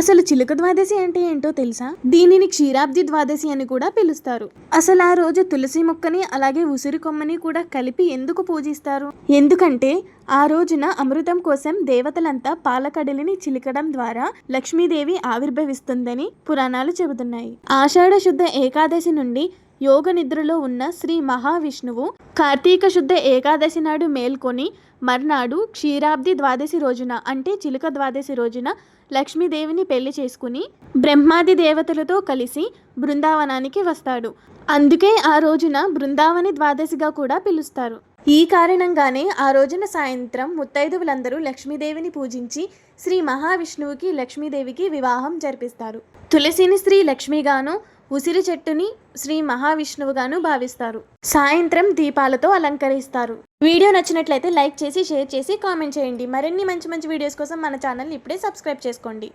అసలు చిలుక ద్వాదశి అంటే ఏంటో తెలుసా? దీనిని క్షీరాబ్ది ద్వాదశి అని కూడా పిలుస్తారు. అసలు ఆ రోజు తులసి మొక్కని అలాగే ఉసిరి కొమ్మని కూడా కలిపి ఎందుకు పూజిస్తారు? ఎందుకంటే ఆ రోజున అమృతం కోసం దేవతలంతా పాలకడలిని చిలకడం ద్వారా లక్ష్మీదేవి ఆవిర్భవిస్తుందని పురాణాలు చెబుతున్నాయి. ఆషాఢ శుద్ధ ఏకాదశి నుండి యోగ నిద్రలో ఉన్న శ్రీ మహావిష్ణువు కార్తీక శుద్ధ ఏకాదశి నాడు మేల్కొని మర్నాడు క్షీరాబ్ది ద్వాదశి రోజున అంటే చిలుక ద్వాదశి రోజున లక్ష్మీదేవిని పెళ్ళి చేసుకుని బ్రహ్మాది దేవతలతో కలిసి బృందావనానికి వస్తాడు. అందుకే ఆ రోజున బృందావని ద్వాదశిగా కూడా పిలుస్తారు. ఈ కారణంగానే ఆ రోజున సాయంత్రం ముత్తైదువులందరూ లక్ష్మీదేవిని పూజించి శ్రీ మహావిష్ణువుకి లక్ష్మీదేవికి వివాహం జరిపిస్తారు. తులసిని శ్రీ లక్ష్మిగాను ఉసిరి చెట్టుని శ్రీ మహావిష్ణువుగాను భావిస్తారు. సాయంత్రం దీపాలతో అలంకరిస్తారు. వీడియో నచ్చినట్లయితే లైక్ చేసి షేర్ చేసి కామెంట్ చేయండి. మరిన్ని మంచి మంచి వీడియోస్ కోసం మన ఛానల్ని ఇప్పుడే సబ్స్క్రైబ్ చేసుకోండి.